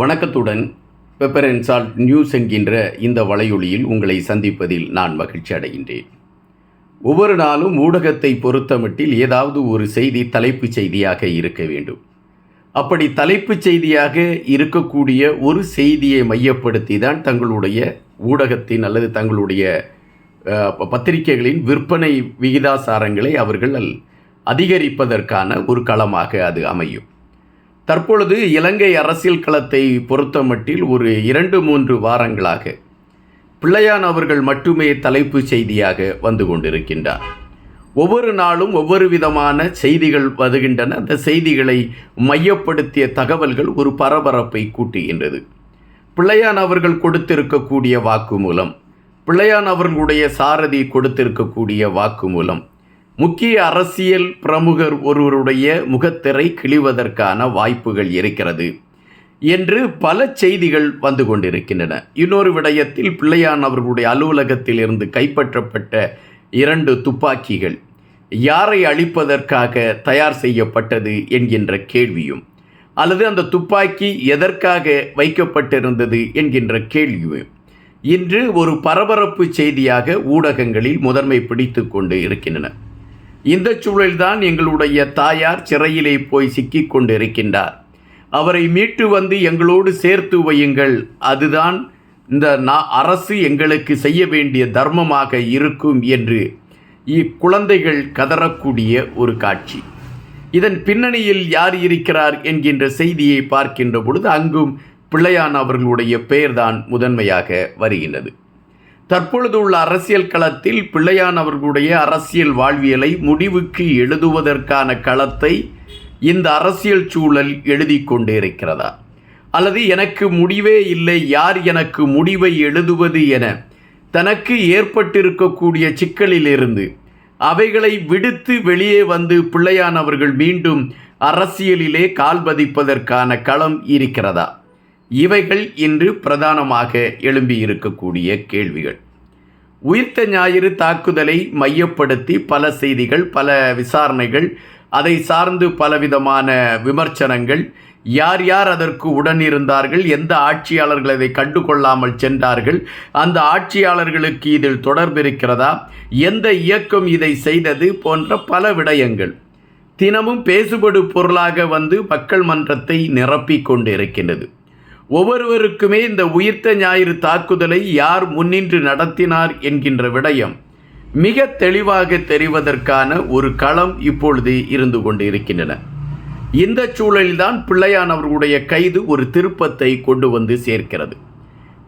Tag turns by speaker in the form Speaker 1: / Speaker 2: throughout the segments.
Speaker 1: வணக்கத்துடன் pepper and salt news என்கின்ற இந்த வலையொலியில் உங்களை சந்திப்பதில் நான் மகிழ்ச்சி அடைகின்றேன். ஒவ்வொரு நாளும் ஊடகத்தை பொறுத்தமட்டில் ஏதாவது ஒரு செய்தி தலைப்புச் செய்தியாக இருக்க வேண்டும். அப்படி தலைப்புச் செய்தியாக இருக்கக்கூடிய ஒரு செய்தியை மையப்படுத்தி தான் தங்களுடைய ஊடகத்தின் அல்லது தங்களுடைய பத்திரிகைகளின் விற்பனை விகிதாசாரங்களை அவர்கள் அதிகரிப்பதற்கான ஒரு களமாக அது அமையும். தற்பொழுது இலங்கை அரசியல் களத்தை பொறுத்தமட்டில் ஒரு இரண்டு மூன்று வாரங்களாக பிள்ளையான் அவர்கள் மட்டுமே தலைப்பு செய்தியாக வந்து கொண்டிருக்கின்றார். ஒவ்வொரு நாளும் ஒவ்வொரு விதமான செய்திகள் வருகின்றன. அந்த செய்திகளை மையப்படுத்திய தகவல்கள் ஒரு பரபரப்பை கூட்டுகின்றது. பிள்ளையான் அவர்கள் கொடுத்திருக்கக்கூடிய வாக்குமூலம் பிள்ளையான் அவர்களுடைய சாரதி கொடுத்திருக்கக்கூடிய வாக்குமூலம் முக்கிய அரசியல் பிரமுகர் ஒருவருடைய முகத்திரை கிழிவதற்கான வாய்ப்புகள் இருக்கிறது என்று பல செய்திகள் வந்து கொண்டிருக்கின்றன. இன்னொரு விடயத்தில் பிள்ளையான் அவர்களுடைய அலுவலகத்தில் இருந்து கைப்பற்றப்பட்ட இரண்டு துப்பாக்கிகள் யாரை அழிப்பதற்காக தயார் செய்யப்பட்டது என்கின்ற கேள்வியும் அல்லது அந்த துப்பாக்கி எதற்காக வைக்கப்பட்டிருந்தது என்கின்ற கேள்வியும் இன்று ஒரு பரபரப்பு செய்தியாக ஊடகங்களில் முதன்மை பிடித்து கொண்டு இருக்கின்றன. இந்த சூழல்தான் எங்களுடைய தாயார் சிறையிலே போய் சிக்கிக் கொண்டிருக்கின்றார் அவரை மீட்டு வந்து எங்களோடு சேர்த்து வையுங்கள். அதுதான் இந்த நா- அரசு எங்களுக்கு செய்ய வேண்டிய தர்மமாக இருக்கும் என்று இக்குழந்தைகள் கதறக்கூடிய ஒரு காட்சி. இதன் பின்னணியில் யார் இருக்கிறார் என்கின்ற செய்தியை பார்க்கின்ற பொழுது அங்கும் பிள்ளையான் அவர்களுடைய பெயர்தான் முதன்மையாக வருகின்றது. தற்பொழுது உள்ள அரசியல் களத்தில் பிள்ளையான் அவர்களுடைய அரசியல் வாழ்வியலை முடிவுக்கு எழுதுவதற்கான களத்தை இந்த அரசியல் சூழல் எழுதி கொண்டே இருக்கிறதா அல்லது எனக்கு முடிவே இல்லை யார் எனக்கு முடிவை எழுதுவது என தனக்கு ஏற்பட்டிருக்கக்கூடிய சிக்கலிலிருந்து அவைகளை விடுத்து வெளியே வந்து பிள்ளையான் அவர்கள் மீண்டும் அரசியலிலே கால் பதிப்பதற்கான களம் இருக்கிறதா? இவைகள் இன்று பிரதானமாக எழும்பி இருக்கக்கூடிய கேள்விகள். உயிர்த்த ஞாயிறு தாக்குதலை மையப்படுத்தி பல செய்திகள் பல விசாரணைகள் அதை சார்ந்து பலவிதமான விமர்சனங்கள் யார் யார் அதற்கு உடன் இருந்தார்கள் எந்த ஆட்சியாளர்கள் அதை கண்டுகொள்ளாமல் சென்றார்கள் அந்த ஆட்சியாளர்களுக்கு இதில் தொடர்பு இருக்கிறதா எந்த இயக்கம் இதை செய்தது போன்ற பல விடயங்கள். தினமும் பேசுபடு பொருளாக வந்து மக்கள் மன்றத்தை நிரப்பிக் கொண்டிருக்கின்றது. ஒவ்வொருவருக்குமே இந்த உயிர்த்த ஞாயிறு தாக்குதலை யார் முன்னின்று நடத்தினார் என்கின்ற விடயம் மிக தெளிவாக தெரிவதற்கான ஒரு களம் இப்பொழுது இருந்து கொண்டு இருக்கின்றன இந்த சூழலில்தான் பிள்ளையான் அவர்களுடைய கைது ஒரு திருப்பத்தை கொண்டு வந்து சேர்க்கிறது.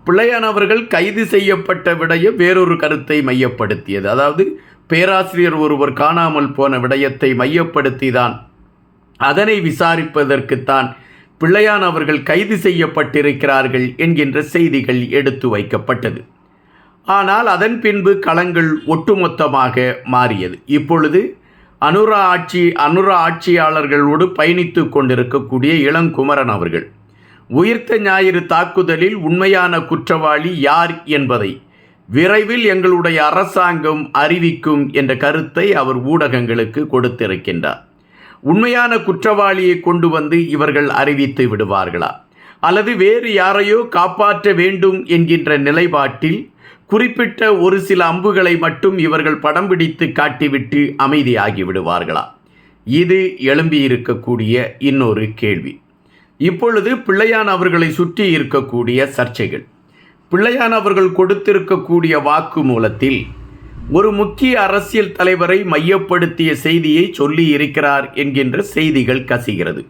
Speaker 1: பிள்ளையான் அவர்கள் கைது செய்யப்பட்ட விடயம் வேறொரு கருத்தை மையப்படுத்தியது. அதாவது பேராசிரியர் ஒருவர் காணாமல் போன விடயத்தை மையப்படுத்தி தான் அதனை விசாரிப்பதற்குத்தான் பிள்ளையான் அவர்கள் கைது செய்யப்பட்டிருக்கிறார்கள் என்கின்ற செய்திகள் எடுத்து வைக்கப்பட்டது. ஆனால் அதன் பின்பு களங்கள் ஒட்டுமொத்தமாக மாறியது. இப்பொழுது அனுரா ஆட்சி அனுரா ஆட்சியாளர்களோடு பயணித்து கொண்டிருக்கக்கூடிய இளங்குமரன் அவர்கள். உயிர்த்த ஞாயிறு தாக்குதலில் உண்மையான குற்றவாளி யார் என்பதை விரைவில் எங்களுடைய அரசாங்கம் அறிவிக்கும் என்ற கருத்தை அவர் ஊடகங்களுக்கு கொடுத்திருக்கின்றார். உண்மையான குற்றவாளியை கொண்டு வந்து இவர்கள் அறிவித்து விடுவார்களா? அல்லது வேறு யாரையோ காப்பாற்ற வேண்டும் என்கின்ற நிலைப்பாட்டில் குறிப்பிட்ட ஒரு சில அம்புகளை மட்டும் இவர்கள் படம் பிடித்து காட்டிவிட்டு அமைதியாகி விடுவார்களா? இது எழும்பியிருக்கக்கூடிய இன்னொரு கேள்வி. இப்பொழுது பிள்ளையான் அவர்களை சுற்றி இருக்கக்கூடிய சர்ச்சைகள். பிள்ளையான் அவர்கள் கொடுத்திருக்கக்கூடிய வாக்குமூலத்தில் ஒரு முக்கிய அரசியல் தலைவரை மையப்படுத்திய செய்தியை சொல்லி இருக்கிறார் என்கின்ற செய்திகள் கசிகிறது.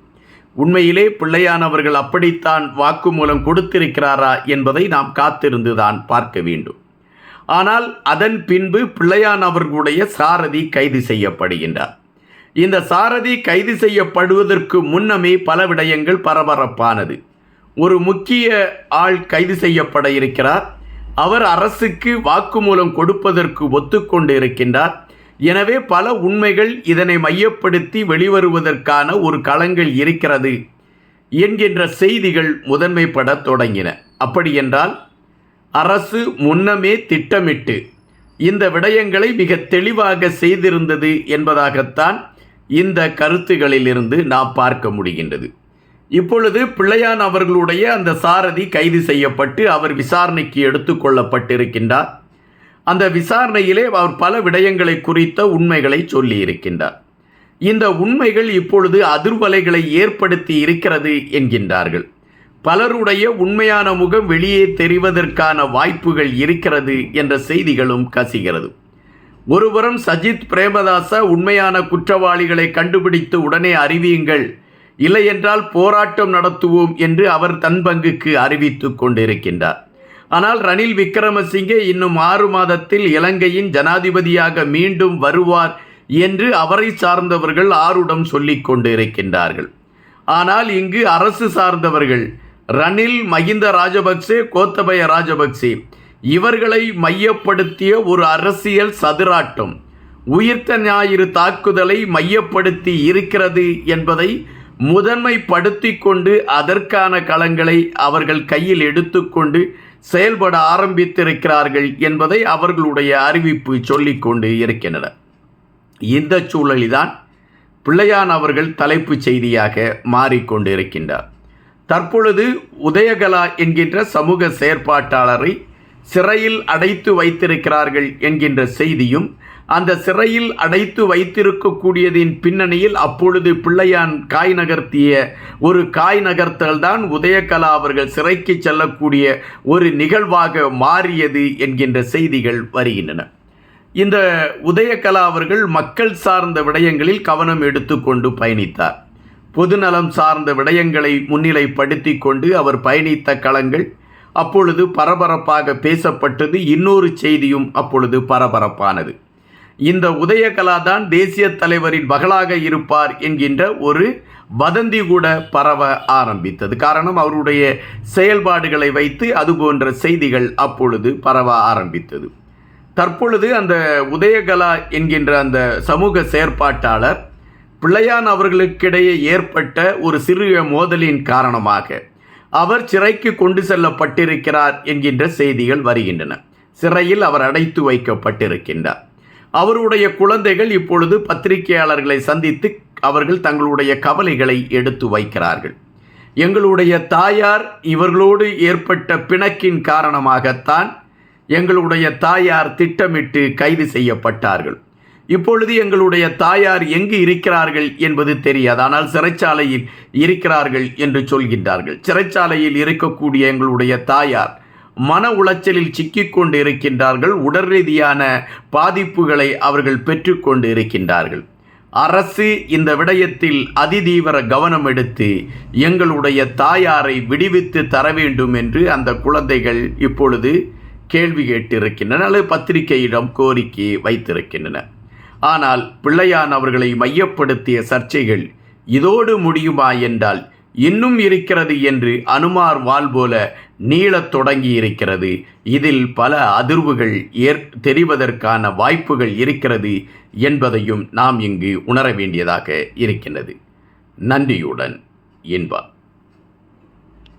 Speaker 1: உண்மையிலே பிள்ளையானவர்கள் அப்படித்தான் வாக்குமூலம் கொடுத்திருக்கிறாரா என்பதை நாம் காத்திருந்துதான் பார்க்க வேண்டும். ஆனால் அதன் பின்பு பிள்ளையான் அவர்களுடைய சாரதி கைது செய்யப்படுகின்றார். இந்த சாரதி கைது செய்யப்படுவதற்கு முன்னமே பல விடயங்கள் பரபரப்பானது. ஒரு முக்கிய ஆள் கைது செய்யப்பட இருக்கிறார். அவர் அரசுக்கு வாக்குமூலம் கொடுப்பதற்கு ஒத்துக்கொண்டு இருக்கின்றார் எனவே பல உண்மைகள் இதனை மையப்படுத்தி வெளிவருவதற்கான ஒரு களங்கள் இருக்கிறது என்கின்ற செய்திகள் முதன்மைப்படத் தொடங்கின. அப்படியென்றால் அரசு முன்னமே திட்டமிட்டு இந்த விடயங்களை மிக தெளிவாக செய்திருந்தது என்பதாகத்தான் இந்த கருத்துகளிலிருந்து நாம் பார்க்க முடிகின்றது. இப்பொழுது பிள்ளையான் அவர்களுடைய அந்த சாரதி கைது செய்யப்பட்டு அவர் விசாரணைக்கு எடுத்துக்கொள்ளப்பட்டிருக்கின்றார் அந்த விசாரணையிலே அவர் பல விடயங்களை குறித்த உண்மைகளை சொல்லியிருக்கின்றார். இந்த உண்மைகள் இப்பொழுது அதிர்வலைகளை ஏற்படுத்தி இருக்கிறது என்கின்றார்கள். பலருடைய உண்மையான முகம் வெளியே தெரிவதற்கான வாய்ப்புகள் இருக்கிறது என்ற செய்திகளும் கசிகிறது. ஒருபுறம் சஜித் பிரேமதாச உண்மையான குற்றவாளிகளை கண்டுபிடித்து உடனே அறிவியுங்கள் இல்லையென்றால் போராட்டம் நடத்துவோம் என்று அவர் தன் பங்குக்கு அறிவித்து கொண்டிருக்கின்றார். ஆனால் ரணில் விக்ரமசிங்கே இன்னும் ஆறு மாதத்தில் இலங்கையின் ஜனாதிபதியாக மீண்டும் வருவார் என்று அவரை சார்ந்தவர்கள் ஆருடம் சொல்லிக் கொண்டிருக்கின்றார்கள். ஆனால் இங்கு அரசு சார்ந்தவர்கள் ரணில் மகிந்த ராஜபக்சே கோத்தபய ராஜபக்சே இவர்களை மையப்படுத்திய ஒரு அரசியல் சதுராட்டம். உயிர்த்த ஞாயிறு தாக்குதலை மையப்படுத்தி இருக்கிறது என்பதை முதன்மைப்படுத்தி கொண்டு அதற்கான களங்களை அவர்கள் கையில் எடுத்துக்கொண்டு செயல்பட ஆரம்பித்திருக்கிறார்கள் என்பதை அவர்களுடைய அறிவிப்பு சொல்லிக்கொண்டு இருக்கின்றன. இந்த சூழலில்தான் பிள்ளையான் அவர்கள் தலைப்புச் செய்தியாக மாறிக்கொண்டு இருக்கின்றார் தற்பொழுது உதயகலா என்கின்ற சமூக செயற்பாட்டாளரை சிறையில் அடைத்து வைத்திருக்கிறார்கள் என்கின்ற செய்தியும் அந்த சிறையில் அடைத்து வைத்திருக்கக்கூடியதின் பின்னணியில் அப்பொழுது பிள்ளையான் காய் நகர்த்திய ஒரு காய் நகர்த்தல் தான் உதயகலா அவர்கள் சிறைக்கு செல்லக்கூடிய ஒரு நிகழ்வாக மாறியது என்கின்ற செய்திகள் வருகின்றன. இந்த உதயகலா அவர்கள் மக்கள் சார்ந்த விடயங்களில் கவனம் எடுத்துக்கொண்டு பயணித்தார். பொதுநலம் சார்ந்த விடயங்களை முன்னிலைப்படுத்தி கொண்டு அவர் பயணித்த களங்கள் அப்பொழுது பரபரப்பாக பேசப்பட்டது. இன்னொரு செய்தியும் அப்பொழுது பரபரப்பானது. இந்த உதயகலா தான் தேசிய தலைவரின் மகளாக இருப்பார் என்கின்ற ஒரு வதந்தி கூட பரவ ஆரம்பித்தது. காரணம் அவருடைய செயல்பாடுகளை வைத்து அது போன்ற செய்திகள் அப்பொழுது பரவ ஆரம்பித்தது. தற்பொழுது அந்த உதயகலா என்கின்ற அந்த சமூக செயற்பாட்டாளர் பிள்ளையான் அவர்களுக்கிடையே ஏற்பட்ட ஒரு சிறிய மோதலின் காரணமாக அவர் சிறைக்கு கொண்டு செல்லப்பட்டிருக்கிறார் என்கின்ற செய்திகள் வருகின்றன. சிறையில் அவர் அடைத்து வைக்கப்பட்டிருக்கின்றார். அவருடைய குழந்தைகள் இப்பொழுது பத்திரிகையாளர்களை சந்தித்து அவர்கள் தங்களுடைய கவலைகளை எடுத்து வைக்கிறார்கள். எங்களுடைய தாயார் இவர்களோடு ஏற்பட்ட பிணக்கின் காரணமாகத்தான் எங்களுடைய தாயார் திட்டமிட்டு கைது செய்யப்பட்டார்கள். இப்பொழுது எங்களுடைய தாயார் எங்கு இருக்கிறார்கள் என்பது தெரியாது. ஆனால் சிறைச்சாலையில் இருக்கிறார்கள் என்று சொல்கின்றார்கள். சிறைச்சாலையில் இருக்கக்கூடிய எங்களுடைய தாயார் மன உளைச்சலில் சிக்கிக்கொண்டு இருக்கின்றார்கள் உடல் ரீதியான பாதிப்புகளை அவர்கள் பெற்றுக்கொண்டு இருக்கின்றார்கள் அரசு இந்த விடயத்தில் அதிதீவிர கவனம் எடுத்து எங்களுடைய தாயாரை விடுவித்து தர வேண்டும் என்று அந்த குழந்தைகள் இப்பொழுது கேள்வி கேட்டிருக்கின்றன அல்லது பத்திரிகையிடம் கோரிக்கை வைத்திருக்கின்றன. ஆனால் பிள்ளையான் அவர்களை மையப்படுத்திய சர்ச்சைகள் இதோடு முடியுமா என்றால் இன்னும் இருக்கிறது என்று அனுமார் வால் போல நீளத் தொடங்கி இருக்கிறது இதில் பல அதிர்வுகள் ஏற் தெரிவதற்கான வாய்ப்புகள் இருக்கிறது என்பதையும் நாம் இங்கு உணர வேண்டியதாக இருக்கின்றது. நன்றியுடன் இன்பா